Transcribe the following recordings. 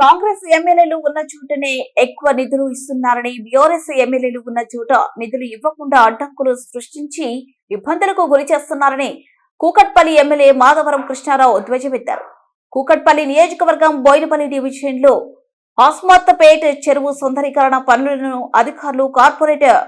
కాంగ్రెస్ ఎమ్మెల్యేలు ఉన్న చోటనే ఎక్కువ నిధులు ఇస్తున్నారని బీఆర్ఎస్ ఎమ్మెల్యేలు ఉన్న చోట నిధులు ఇవ్వకుండా అడ్డంకులు సృష్టించి ఇబ్బందులకు గురి చేస్తున్నారని కూకట్పల్లి ఎమ్మెల్యే మాధవరం కృష్ణారావు ధ్వజమెత్తారు. కూకట్పల్లి నియోజకవర్గం బోయినపల్లి డివిజన్లో చెరువు సుందరీకరణ పనులను అధికారులు కార్పొరేటర్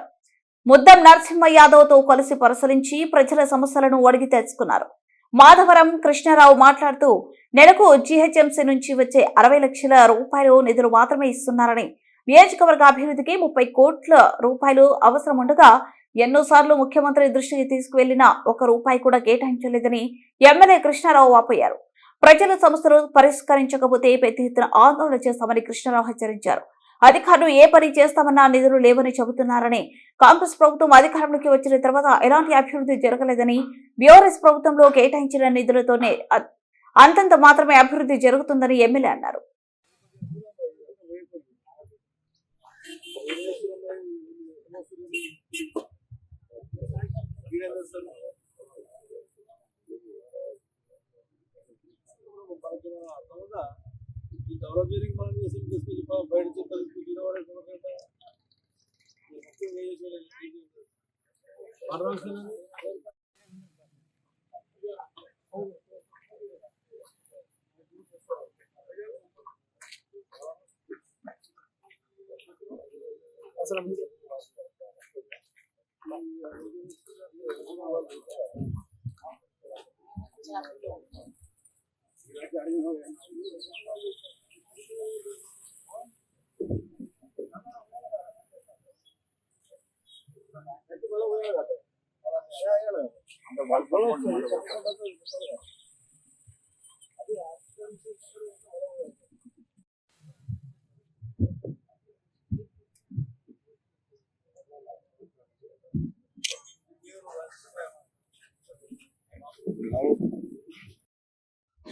ముద్దం నరసింహ యాదవ్తో కలిసి పరిశీలించి ప్రజల సమస్యలను అడిగి తెలుసుకున్నారు. మాధవరం కృష్ణారావు మాట్లాడుతూ నెలకు జీహెచ్ఎంసీ నుంచి వచ్చే అరవై లక్షల రూపాయలు నిధులు మాత్రమే ఇస్తున్నారని. నియోజకవర్గ అభివృద్ధికి ముప్పై కోట్ల రూపాయలు అవసరం ఉండగా ఎన్నోసార్లు ముఖ్యమంత్రి దృష్టికి తీసుకువెళ్ళినా ఒక రూపాయి కూడా కేటాయించలేదని ఎమ్మెల్యే కృష్ణారావు వాపోయారు ప్రజల సమస్యలు పరిష్కరించకపోతే పెద్ద ఎత్తున ఆందోళన చేస్తామని కృష్ణారావు హెచ్చరించారు. అధికారులు ఏ పని చేస్తామన్నా నిధులు లేవని చెబుతున్నారని కాంగ్రెస్ ప్రభుత్వం అధికారంలోకి వచ్చిన తర్వాత ఎలాంటి అభివృద్ధి జరగలేదని బీఆర్ఎస్ ప్రభుత్వంలో కేటాయించిన నిధులతోనే అంతంత మాత్రమే అభివృద్ధి జరుగుతుందని ఎమ్మెల్యే అన్నారు. డెవలపింగ్ మనం చేసి తీసుకొచ్చి బా- బయట చెప్పాలి తినవాడే కొనకుండా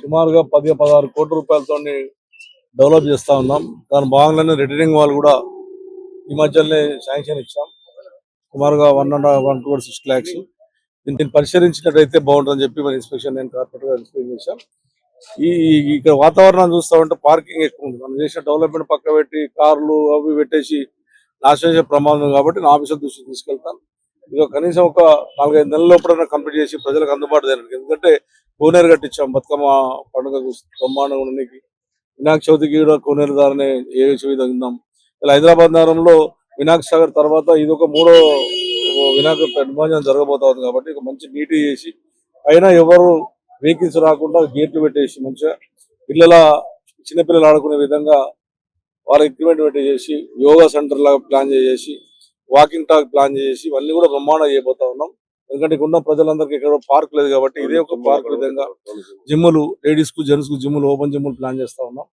సుమారుగా పది పదహారు కోట్ల రూపాయలతో డెవలప్ చేస్తా ఉన్నాం. దాని భాగంగానే రిటైరింగ్ వాళ్ళు కూడా ఈ మధ్యలోనే శాంక్షన్ ఇచ్చాం. సుమారుగా one and one crore six lakhs దీన్ని పరిశీలించినట్టయితే బాగుంటుందని చెప్పి మన ఇన్స్పెక్షన్ నేను కార్పొరేట్గా ఇన్స్పెక్షన్ చేశాం. ఈ ఇక్కడ వాతావరణం చూస్తా ఉంటే పార్కింగ్ ఎక్కువ ఉంది. మనం చేసిన డెవలప్మెంట్ పక్క పెట్టి కార్లు అవి పెట్టేసి నాశనం చేసే ప్రమాదం కాబట్టి నా ఆఫీసర్ దృష్టికి తీసుకెళ్తాను ఇది కనీసం ఒక నాలుగైదు నెలల లోపల కంప్లీట్ చేసి ప్రజలకు అందుబాటు చేయడానికి ఎందుకంటే కోనేరు కట్టించాం. బతుకమ్మ పండుగ బ్రహ్మాండంగా ఉండడానికి వినాయక చవితికి కూడా కోనేరు దారినే ఏ విధంగా ఇలా హైదరాబాద్ నగరంలో వినాయక సాగర్ తర్వాత ఇది ఒక మూడో వినాయక నిర్మాణం జరగబోతోంది కాబట్టి ఒక మంచి నీటి చేసి పైన ఎవరు వెహికల్స్ రాకుండా గేట్లు పెట్టేసి మంచిగా పిల్లల చిన్నపిల్లలు ఆడుకునే విధంగా వాళ్ళ ఎక్విప్మెంట్ పెట్టి చేసి యోగా సెంటర్ లాగా ప్లాన్ చేసి వాకింగ్ ట్రాక్ ప్లాన్ చేసి ఇవన్నీ కూడా బ్రహ్మాండంగా చేయబోతా ఉన్నాం. ఎందుకంటే ఇక్కడ ఉన్న ప్రజలందరికీ ఇక్కడ పార్క్ లేదు కాబట్టి ఇదే ఒక పార్క్ విధంగా జిమ్ములు లేడీస్కు జెంట్స్కు జిమ్ములు ఓపెన్ జిమ్ములు ప్లాన్ చేస్తా ఉన్నాం.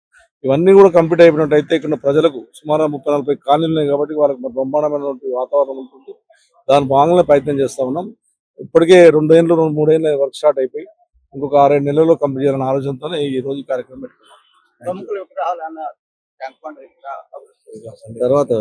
ఇవన్నీ కూడా కంప్లీట్ అయిపోయినట్టయితే ఇక్కడ ప్రజలకు సుమారు ముప్పై నలభై కాలనీలు ఉన్నాయి కాబట్టి వాళ్ళకి బ్రహ్మాండమైనటువంటి వాతావరణం ఉంటుంది. దాని భాగంగా ప్రయత్నం చేస్తా ఉన్నాం. ఇప్పటికే రెండేళ్ళు రెండు మూడేళ్ళు వర్క్ స్టార్ట్ అయిపోయి ఇంకొక ఆరేడు నెలల్లో కంప్లీట్ చేయాలనే ఆలోచనతోనే ఈ రోజు కార్యక్రమం పెట్టుకున్నాం. తర్వాత